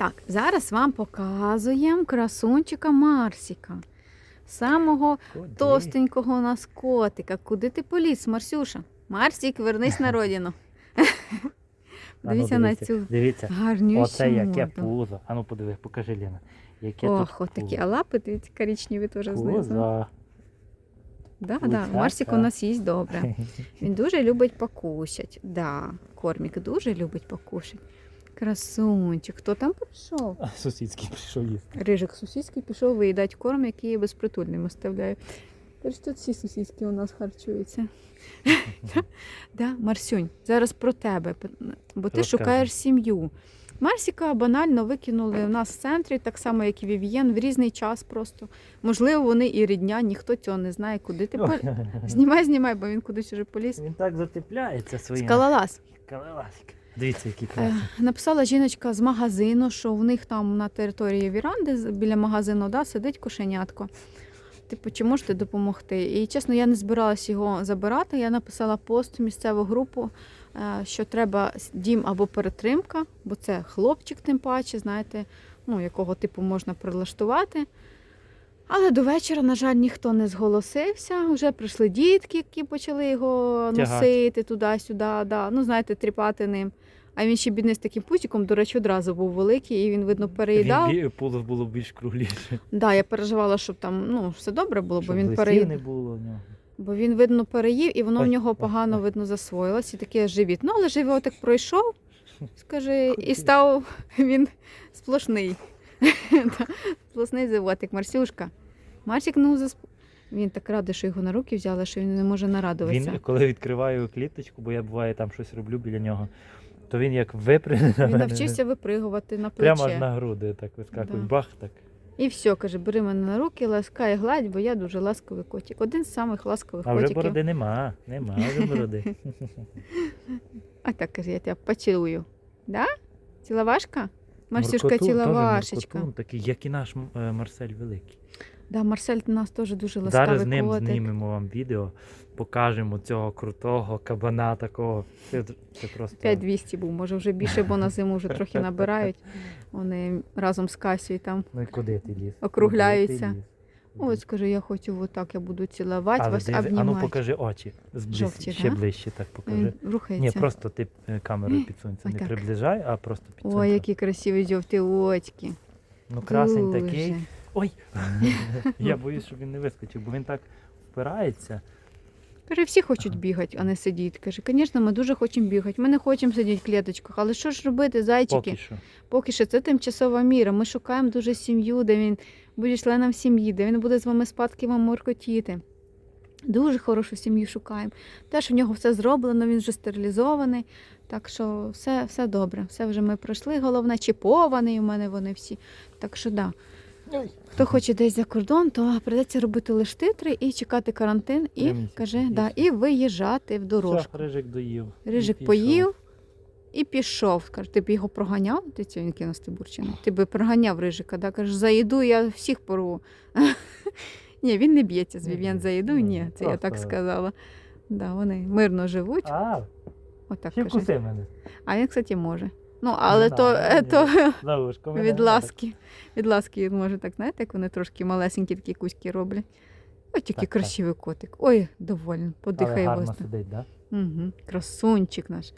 Так, зараз вам показуємо красунчика Марсіка. Самого Куди? товстенького у нас котика. Куди ти поліз, Марсюша? Марсік, вернись на родину. Ну, Дивіться на цю Дивіться, гарнющу оце яке морду. пузо. А ну подиви, покажи, Ліна. Яке Ох, тут такі, а лапи дивіться, коричневі теж знизу. Да, да. Марсік у нас їсть добре. Він дуже любить покушать. Да, кормік дуже любить покушать. Красунчик, хто там прийшов? А, Сусідський прийшов їсти. Рижик сусідський пішов виїдати корм, який я безпритульним оставляю. Тож тут всі сусідські у нас харчуються. Да, Марсюнь, зараз про тебе, бо ти шукаєш сім'ю. Марсіка банально викинули у нас в центрі, так само, як і Вів'єн, в різний час просто. Можливо, вони і рідня, ніхто цього не знає, куди ти по... Знімай, знімай, бо він кудись уже поліз. Він так затепляється своїм. Скалолаз. Скалолазик. Дивіться, який Е. Написала жіночка з магазину, що в них там на території віранди біля магазину да, сидить кошенятко. Типу, чи можете допомогти? І чесно, я не збиралась його забирати. Я написала пост в місцеву групу, е, що треба дім або перетримка, бо це хлопчик, тим паче, знаєте, ну, якого типу можна прилаштувати. Але до вечора, на жаль, ніхто не зголосився. Вже прийшли дітки, які почали його носити туди-сюди, да. ну, знаєте, тріпати ним. А він ще бідний з таким пузиком, до речі, одразу був великий, і він, видно, переїдав. Він бі- пузо було більш кругліше. Да, я переживала, щоб там ну, все добре було, бо він переїв. не було в нього. Бо він, видно, переїв, і воно в нього погано, видно, засвоїлось, і таке живіт. Ну, але животик пройшов, скажи, і став він сплошний. Сплошний животик, Марсюшка. Марсик, ну, засп... він так радий, що його на руки взяли, що він не може нарадуватися. Він, коли відкриваю кліточку, бо я буває там щось роблю біля нього, то він як випрыгне Він навчився випригувати на плече. Прямо аж на груди так вискакує. Да. Бах так. І все, каже, бери мене на руки, ласкай, гладь, бо я дуже ласковий котик. Один з самих ласкових А вже котиків. бороди нема. Нема вже бороди. А так каже, я тебе поцілую. Да? Ціловашка? Марсюшка моркотун такий, як і наш е, Марсель Великий. Да, Марсель у нас теж дуже ласкавий Зараз з ним котик. знімемо вам відео, покажемо цього крутого кабана такого. Це, це просто 5200 був, може вже більше, бо на зиму вже трохи набирають. Вони разом з Касією там. Ну і куди ти ліз? Округляються. Ось скажу, я хочу отак, я буду цілувати вас, диви, а ну покажи очі. Зблизь, Жовті, ще да? ближче так покажи. Він Ні, рухається. просто ти е, камерою підсунься. Ой, Не так. приближай, а просто підсунься. Ой, які красиві жовті очки. Ну красень Дуже. такий. Ой! Я боюсь, щоб він не вискочив, бо він так впирається. Каже, всі хочуть бігати, а не сидіти. Каже, звісно, ми дуже хочемо бігати. Ми не хочемо сидіти в клеточках, але що ж робити, зайчики? Поки що. Поки що це тимчасова міра. Ми шукаємо дуже сім'ю, де він буде членом сім'ї, де він буде з вами спадки вам моркотіти. Дуже хорошу сім'ю шукаємо. Теж у нього все зроблено, він вже стерилізований. Так що все, все добре. Все вже ми пройшли. Головне, чіпований у мене вони всі. Так що да. Хто хоче десь за кордон, то придеться робити лише титри і чекати карантин, і каже, да, і виїжджати в дорожку. Все, рижик доїв. Рижик пішов. поїв і пішов. Каже, ти б його проганяв? Ти цього він кинув Стебурчину. Ти би проганяв Рижика. Да? Каже, за їду я всіх порву. Ні, він не б'ється з Вів'ян за їду. Ні, це я так сказала. Да, вони мирно живуть. А, Отак каже. мене. А він, кстати, може. Ну, але Не то, надо, е, ні. то За мене від ласки. Від ласки може так, знаєте, як вони трошки малесенькі такі кузьки роблять. Ось який Так, так. красивий котик. Ой, доволен, Але подихай гарно воздух. сидить, да? Угу. Красунчик наш.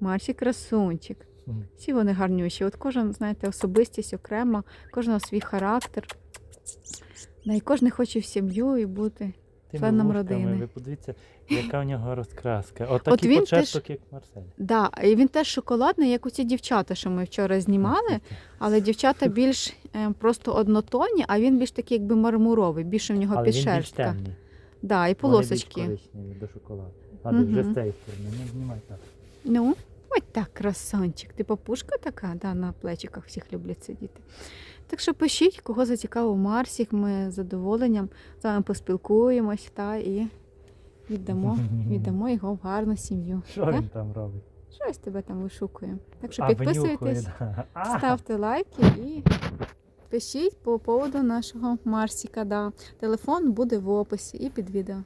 Марсі красунчик. Мгм. Всі вони гарнющі. От кожен, знаєте, особистість окрема, кожного свій характер. Да, і кожен хоче в сім'ю і бути. Тими Членом вушками, родини. Ви подивіться, яка у нього розкраска. От От він початок, як Марсель. Да, і він теж шоколадний, як оці дівчата, що ми вчора знімали, але дівчата більш е, просто однотонні, а він більш такий, якби мармуровий, більше в нього Але він більш підшерстка. темний. Да, і Вони більш полосочки. коричневі до шоколаду. А ти вже Мгм. з цієї сторони, не знімай так. Ну, ось так, красончик. Ти папушка така, да, на плечиках всіх люблять сидіти. Так що пишіть, кого зацікавив Марсік, ми з задоволенням з вами поспілкуємось та і віддамо, віддамо його в гарну сім'ю. Що він там робить? Щось тебе там вишукуємо. Так що А, підписуйтесь, винюхує, да. Ставте лайки і пишіть по поводу нашого Марсіка. Да. Телефон буде в описі і під відео.